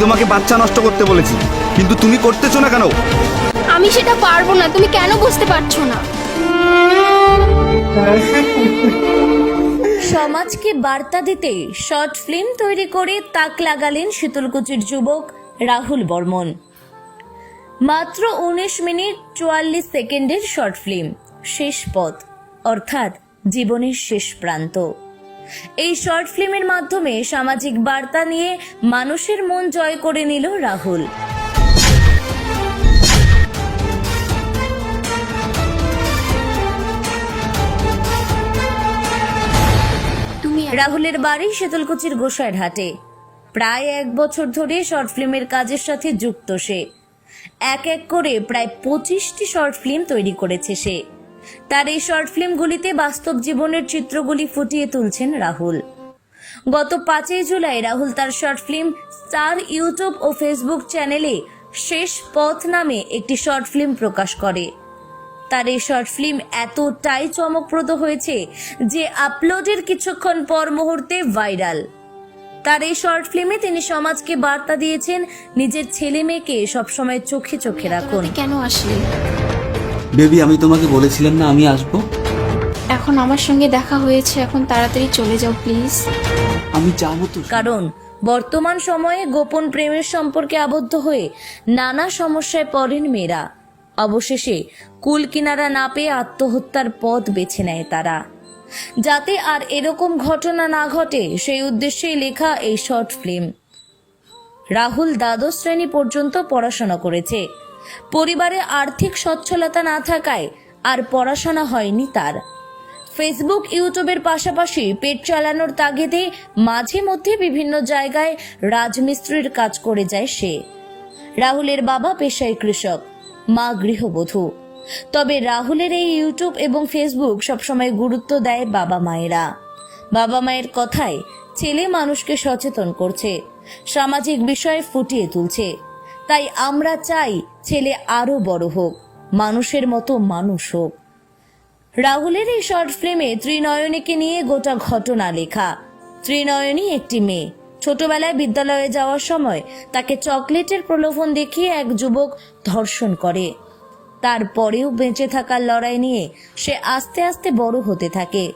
তোমাকে বাচ্চা নষ্ট করতে বলেছি। কিন্তু তুমি করতেছো না কেন? আমি সেটা পারব না তুমি কেন বুঝতে পারছ না? সমাজকে বার্তা দিতে শর্ট ফিল্ম তৈরি করে তাক লাগালেন শীতলকুচির যুবক রাহুল বর্মন। মাত্র উনিশ মিনিট চুয়াল্লিশ সেকেন্ডের শর্ট ফিল্ম শেষ পথ অর্থাৎ জীবনের শেষ প্রান্ত। এই শর্ট ফিল্মের মাধ্যমে সামাজিক বার্তা নিয়ে মানুষের মন জয় করে নিল রাহুল। তুমি রাহুলের বাড়ি শীতলকুচির গোসাইর হাটে। প্রায় এক বছর ধরে শর্ট ফিল্মের কাজের সাথে যুক্ত সে। এক এক করে প্রায় পঁচিশটি শর্ট ফিল্ম তৈরি করেছে সে। তার এই শর্ট ফিল্মগুলিতে বাস্তব জীবনের চিত্রগুলি ফুটিয়ে তুলছেন রাহুল। গত পাঁচই জুলাই রাহুল তার শর্ট ফিল্ম স্টার ইউটিউব ও ফেসবুক চ্যানেলে শেষ পথ নামে একটি শর্ট ফিল্ম প্রকাশ করে। তার এই শর্ট ফিল্ম এতটাই চমকপ্রদ হয়েছে যে আপলোডের কিছুক্ষণ পর মুহূর্তে ভাইরাল তার এই শর্ট ফিল্মে তিনি সমাজকে বার্তা দিয়েছেন নিজের ছেলে মেয়েকে সবসময় চোখে চোখে রাখুন। কেন আসলে বেবি আমি তোমাকে বলেছিলাম না আমি আসব। এখন আমার সঙ্গে দেখা হয়েছে এখন তাড়াতাড়ি চলে যাও প্লিজ আমি যাব তো। কারণ বর্তমান সময়ে গোপন প্রেমের সম্পর্কে আবদ্ধ হয়ে নানা সমস্যায় পড়েন মেয়েরা। অবশেষে কুল কিনারা না পেয়ে আত্মহত্যার পথ বেছে নেয় তারা। যাতে আর এরকম ঘটনা না ঘটে সেই উদ্দেশ্যেই লেখা এই শর্ট ফিল্ম রাহুল দ্বাদশ শ্রেণি পর্যন্ত পড়াশোনা করেছে। পরিবারে আর্থিক সচ্ছলতা না থাকায় আর পড়াশোনা হয়নি তার। ফেসবুক ইউটিউবের পাশাপাশি পেট চালানোর তাগিদে মাঝে মধ্যে বিভিন্ন জায়গায় রাজমিস্ত্রির কাজ করে যায় সে। রাহুলের বাবা পেশায় কৃষক, মা গৃহবধূ। তবে রাহুলের এই ইউটিউব এবং ফেসবুক সবসময় গুরুত্ব দেয় বাবা মায়েরা। বাবা মায়ের কথায় ছেলে মানুষকে সচেতন করছে, সামাজিক বিষয়ে ফুটিয়ে তুলছে। তাই আমরা চাই ছেলে আরও বড় হোক, মানুষের মতো মানুষ হোক। রাহুলের এই শর্ট ফিল্মে ত্রিনয়নীকে নিয়ে গোটা ঘটনা লেখা। ত্রিনয়নী একটি মেয়ে। ছোটবেলায় বিদ্যালয়ে যাওয়ার সময় তাকে চকলেটের প্রলোভন দেখিয়ে এক যুবক ধর্ষণ করে। তারপরেও বেঁচে থাকার লড়াই নিয়ে সে আস্তে আস্তে বড় হতে থাকে।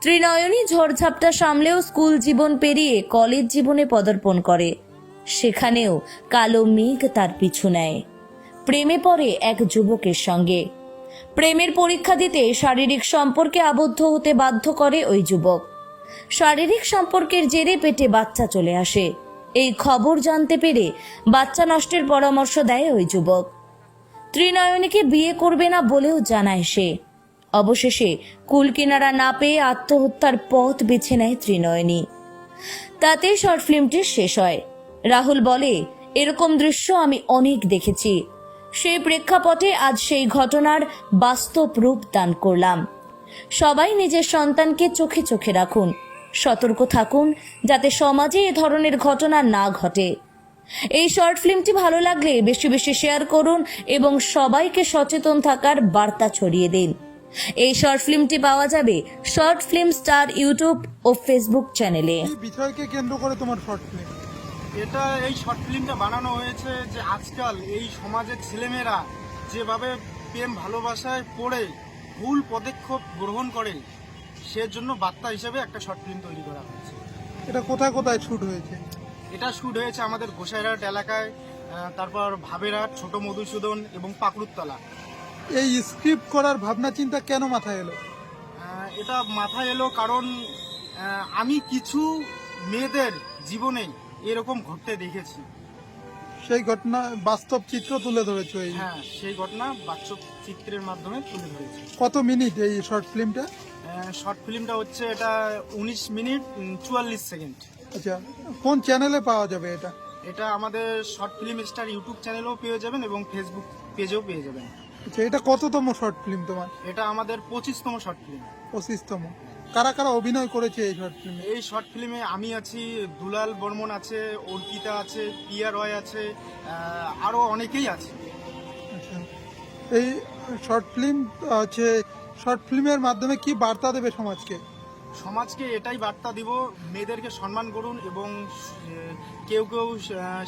ত্রিনয়নী ঝড়ঝাপটা সামলেও স্কুল জীবন পেরিয়ে কলেজ জীবনে পদার্পণ করে। সেখানেও কালো মেঘ তার পিছু নেয়। প্রেমে পড়ে এক যুবকের সঙ্গে। প্রেমের পরীক্ষা দিতে শারীরিক সম্পর্কে আবদ্ধ হতে বাধ্য করে ওই যুবক। শারীরিক সম্পর্কের জেরে পেটে বাচ্চা চলে আসে। এই খবর জানতে পেরে বাচ্চা নষ্টের পরামর্শ দেয় ওই যুবক। ত্রিনয়নীকে বিয়ে করবে না বলেও জানায় সে। অবশেষে কুল কিনারা না পেয়ে আত্মহত্যার পথ বেছে নেয় ত্রিনয়নী। তাতে শর্ট ফিল্মটি শেষ হয়। রাহুল বলে, এরকম দৃশ্য আমি অনেক দেখেছি। সেই প্রেক্ষাপটে আজ সেই ঘটনার বাস্তব রূপ দান করলাম। সবাই নিজের সন্তানকে চোখে চোখে রাখুন। সতর্ক থাকুন, যাতে সমাজে এ ধরনের ঘটনা না ঘটে। এই শর্ট ফিল্মটি ভালো লাগলে বেশি বেশি শেয়ার করুন এবং সবাইকে সচেতন থাকার বার্তা ছড়িয়ে দিন। এই শর্ট ফিল্মটি পাওয়া যাবে শর্ট ফিল্ম স্টার ইউটিউব ও ফেসবুক চ্যানেলে। বিষয়কে কেন্দ্র করে তোমার শর্ট ফিল্ম। এটা এই শর্ট ফিল্মটা বানানো হয়েছে যে আজকাল এই সমাজের ছেলেমেয়েরা যেভাবে প্রেম ভালোবাসায় পড়ে ভুল পদক্ষেপ গ্রহণ করে সেজন্য বার্তা হিসেবে একটা শর্ট ফিল্ম তৈরি করা হয়েছে। এটা কোথায় কোথায় শ্যুট হয়েছে? এটা শ্যুট হয়েছে আমাদের গোসাইরহাট এলাকায় তারপর ভাবেরহাট ছোট মধুসূদন এবং পাকড়ুতলা। এই স্ক্রিপ্ট করার ভাবনা চিন্তা কেন মাথায় এলো? এটা মাথায় এলো কারণ আমি কিছু মেয়েদের জীবনে এরকম ঘটতে দেখেছি। সেই ঘটনা বাস্তব চিত্র তুলে ধরেছো এই? হ্যাঁ সেই ঘটনা বাস্তব চিত্রের মাধ্যমে তুলে ধরেছি। কত মিনিট এই শর্ট ফিল্মটা? শর্ট ফিল্মটা হচ্ছে এটা উনিশ মিনিট চুয়াল্লিশ সেকেন্ড। আচ্ছা কোন চ্যানেলে পাওয়া যাবে এটা? এটা আমাদের শর্ট ফিল্ম স্টার ইউটিউব চ্যানেলেও পেয়ে যাবেন এবং ফেসবুক পেজেও পেয়ে যাবেন। আচ্ছা এটা কততম শর্ট ফিল্ম তোমার? এটা আমাদের পঁচিশতম শর্ট ফিল্ম। পঁচিশতম। কারা কারা অভিনয় করেছে এই শর্ট ফিল্মে এই শর্ট ফিল্মে আমি আছি দুলাল বর্মন আছে অর্পিতা আছে পিয়া রয় আছে আরও আরও অনেকেই আছে। আচ্ছা। এই শর্ট ফিল্ম আছে শর্ট ফিল্মের মাধ্যমে কি বার্তা দেবে সমাজকে? সমাজকে এটাই বার্তা দিব, মেয়েদেরকে সম্মান করুন এবং কেউ কেউ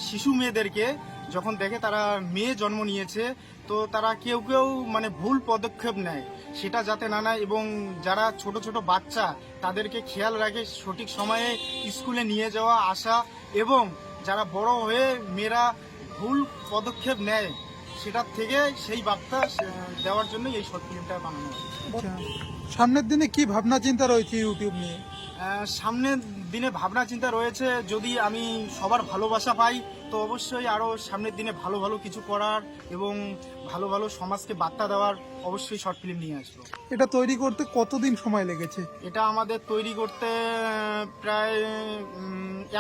শিশু মেয়েদেরকে যখন দেখে তারা মেয়ে জন্ম নিয়েছে, তো তারা কেউ কেউ মানে ভুল পদক্ষেপ নেয়। সেটা যাতে না নেয় এবং যারা ছোট ছোট বাচ্চা, তাদেরকে খেয়াল রাখে, সঠিক সময়ে স্কুলে নিয়ে যাওয়া, আসা এবং যারা বড় হয়ে মেয়েরা ভুল পদক্ষেপ নেয় সেটার থেকে সেই বার্তা দেওয়ার জন্য এই শর্ট ফিল্মটা বানানো হয়েছে। আচ্ছা। সামনের দিনে কি ভাবনা চিন্তা রয়েছে ইউটিউব নিয়ে? সামনের দিনে ভাবনা চিন্তা রয়েছে যদি আমি সবার ভালোবাসা পাই তো অবশ্যই আরও সামনের দিনে ভালো ভালো কিছু করার এবং ভালো ভালো সমাজকে বার্তা দেওয়ার অবশ্যই শর্ট ফিল্ম নিয়ে আসব। এটা তৈরি করতে কতদিন সময় লেগেছে? এটা আমাদের তৈরি করতে প্রায়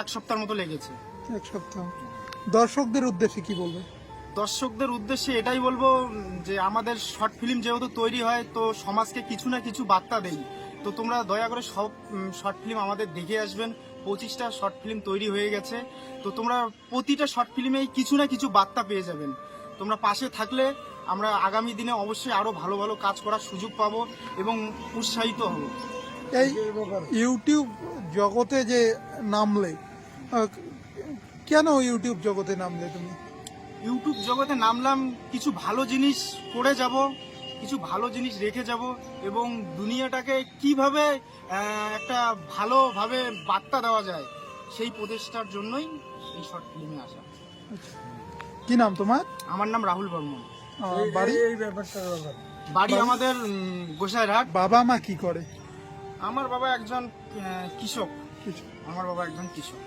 এক সপ্তাহের মতো লেগেছে। এক সপ্তাহ। দর্শকদের উদ্দেশ্যে কি বলবে দর্শকদের উদ্দেশ্যে এটাই বলব, যে আমাদের শর্ট ফিল্ম যেহেতু তৈরি হয়, তো সমাজকে কিছু না কিছু বার্তা দেই। তো তোমরা দয়া করে সব শর্ট ফিল্ম আমাদের দেখে আসবেন। পঁচিশটা শর্ট ফিল্ম তৈরি হয়ে গেছে। তো তোমরা প্রতিটা শর্ট ফিল্মেই কিছু না কিছু বার্তা পেয়ে যাবেন। তোমরা পাশে থাকলে আমরা আগামী দিনে অবশ্যই আরও ভালো ভালো কাজ করার সুযোগ পাবো এবং উৎসাহিত হব। এই ইউটিউব জগতে যে নামলে কেন ইউটিউব জগতে নামলে তুমি? ইউটিউব জগতে নামলাম কিছু ভালো জিনিস করে যাব কিছু ভালো জিনিস রেখে যাব এবং দুনিয়াটাকে কীভাবে একটা ভালোভাবে বার্তা দেওয়া যায় সেই প্রচেষ্টার জন্যই এই শর্ট ফিল্মে আসা। কি নাম তোমার? আমার নাম রাহুল বর্মন। বাড়ি? বাড়ি আমাদের গোসাইরহাট। বাবা মা কি করে? আমার বাবা একজন কৃষক। আমার বাবা একজন কৃষক।